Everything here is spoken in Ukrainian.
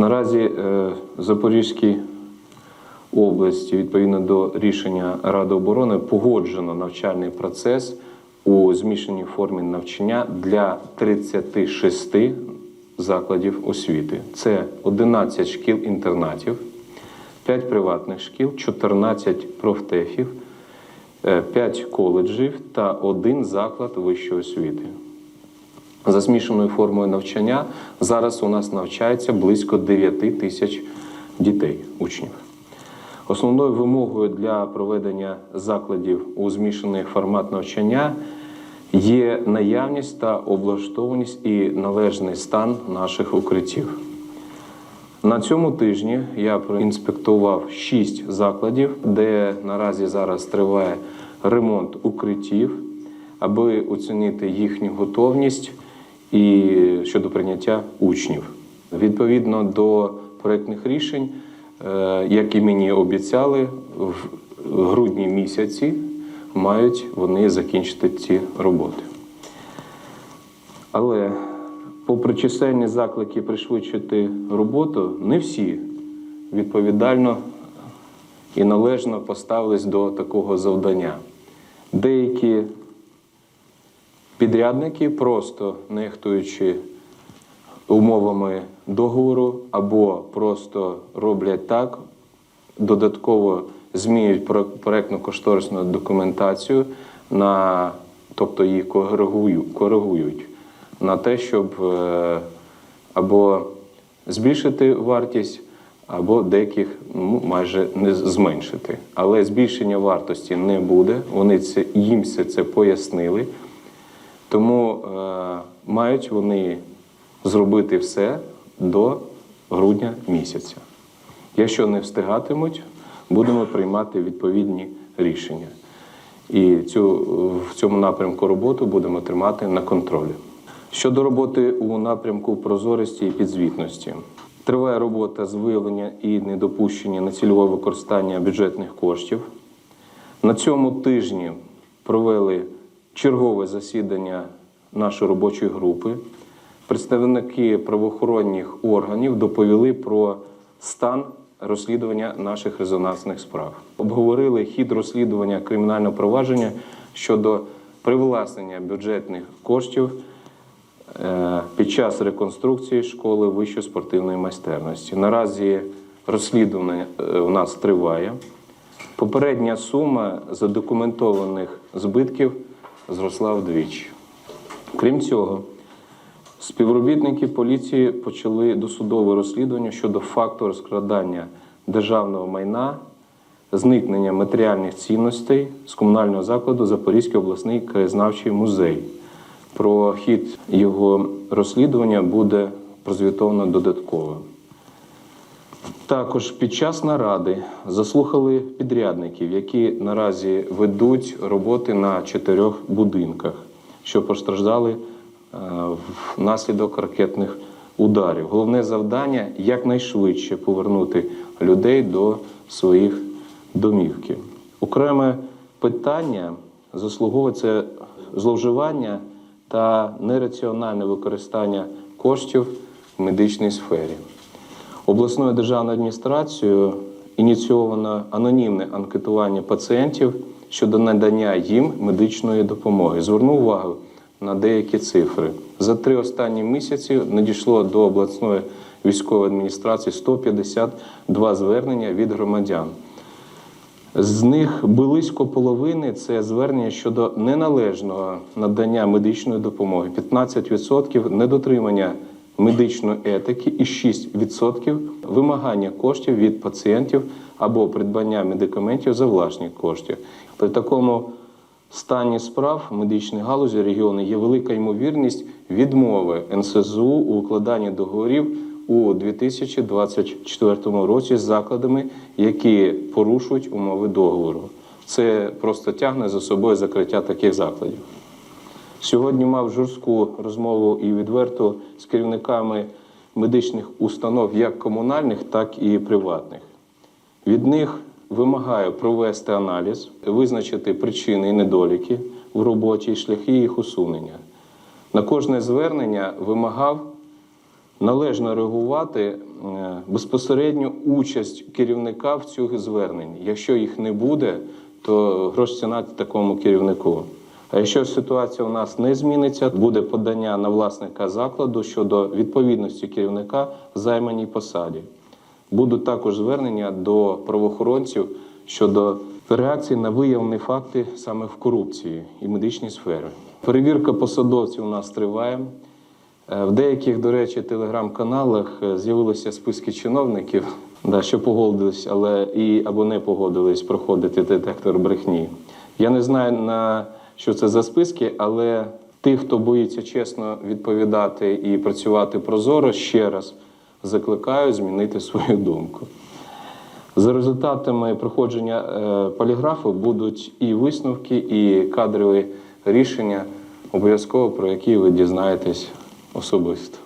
Наразі е, в Запорізькій області, відповідно до рішення Ради оборони, погоджено навчальний процес у змішаній формі навчання для 36 закладів освіти. Це 11 шкіл-інтернатів, 5 приватних шкіл, 14 профтехів, 5 коледжів та один заклад вищої освіти. За змішаною формою навчання зараз у нас навчається близько 9 тисяч дітей, учнів. Основною вимогою для проведення закладів у змішаний формат навчання є наявність та облаштованість і належний стан наших укриттів. На цьому тижні я проінспектував шість закладів, де наразі зараз триває ремонт укриттів, аби оцінити їхню готовність і щодо прийняття учнів. Відповідно до проєктних рішень, е, як і мені обіцяли, в грудні місяці мають вони закінчити ці роботи. Але, попри чисельні заклики пришвидшити роботу, не всі відповідально і належно поставились до такого завдання. Деякі підрядники, просто нехтуючи умовами договору, або просто роблять так, додатково змінюють про- проектно-кошторисну документацію, на, тобто її коригую- коригують на те, щоб е, або збільшити вартість, або деяких ну, майже не зменшити. Але збільшення вартості не буде. Вони це їм все це пояснили. Тому е, мають вони зробити все до грудня місяця. Якщо не встигатимуть, будемо приймати відповідні рішення. І цю, в цьому напрямку роботу будемо тримати на контролі. Щодо роботи у напрямку прозорості і підзвітності, триває робота з виявлення і недопущення нецільового використання бюджетних коштів. На цьому тижні провели чергове засідання нашої робочої групи. Представники правоохоронних органів доповіли про стан розслідування наших резонансних справ. Обговорили хід розслідування кримінального провадження щодо привласнення бюджетних коштів е, під час реконструкції школи вищої спортивної майстерності. Наразі розслідування е, у нас триває. Попередня сума задокументованих збитків зросла вдвічі. Крім цього, співробітники поліції почали досудове розслідування щодо факту розкрадання державного майна, зникнення матеріальних цінностей з комунального закладу Запорізький обласний краєзнавчий музей. Про хід його розслідування буде прозвітовано додатково. Також під час наради заслухали підрядників, які наразі ведуть роботи на чотирьох будинках, що постраждали е, внаслідок ракетних ударів. Головне завдання якнайшвидше повернути людей до своїх домівків. Окреме питання заслуговує це зловживання та нераціональне використання коштів в медичній сфері. Обласною державною адміністрацією ініційовано анонімне анкетування пацієнтів щодо надання їм медичної допомоги. Зверну увагу на деякі цифри. За три останні місяці надійшло до обласної військової адміністрації 152 звернення від громадян. З них близько половини це звернення щодо неналежного надання медичної допомоги, 15% недотримання медичної етики і 6% вимагання коштів від пацієнтів або придбання медикаментів за власні кошти. При такому стані справ в медичній галузі регіону є велика ймовірність відмови НСЗУ у укладанні договорів у 2024 році з закладами, які порушують умови договору. Це просто тягне за собою закриття таких закладів. Сьогодні мав жорстку розмову і відверту з керівниками медичних установ, як комунальних, так і приватних. Від них вимагаю провести аналіз, визначити причини і недоліки в роботі і шляхи їх усунення. На кожне звернення вимагав належно реагувати е, безпосередню участь керівника в цих зверненні. Якщо їх не буде, то грош ціна такому керівнику. А якщо ситуація у нас не зміниться, буде подання на власника закладу щодо відповідності керівника займаній посаді. Будуть також звернення до правоохоронців щодо реакції на виявлені факти саме в корупції і медичній сфері. Перевірка посадовців у нас триває. Е, В деяких, до речі, телеграм-каналах е, з'явилися списки чиновників, да, що погодились, але і або не погодились проходити детектор брехні. Я не знаю на що це за списки, але тих, хто боїться чесно відповідати і працювати прозоро, ще раз закликаю змінити свою думку. За результатами проходження е, поліграфу будуть і висновки, і кадрові рішення, обов'язково про які ви дізнаєтесь особисто.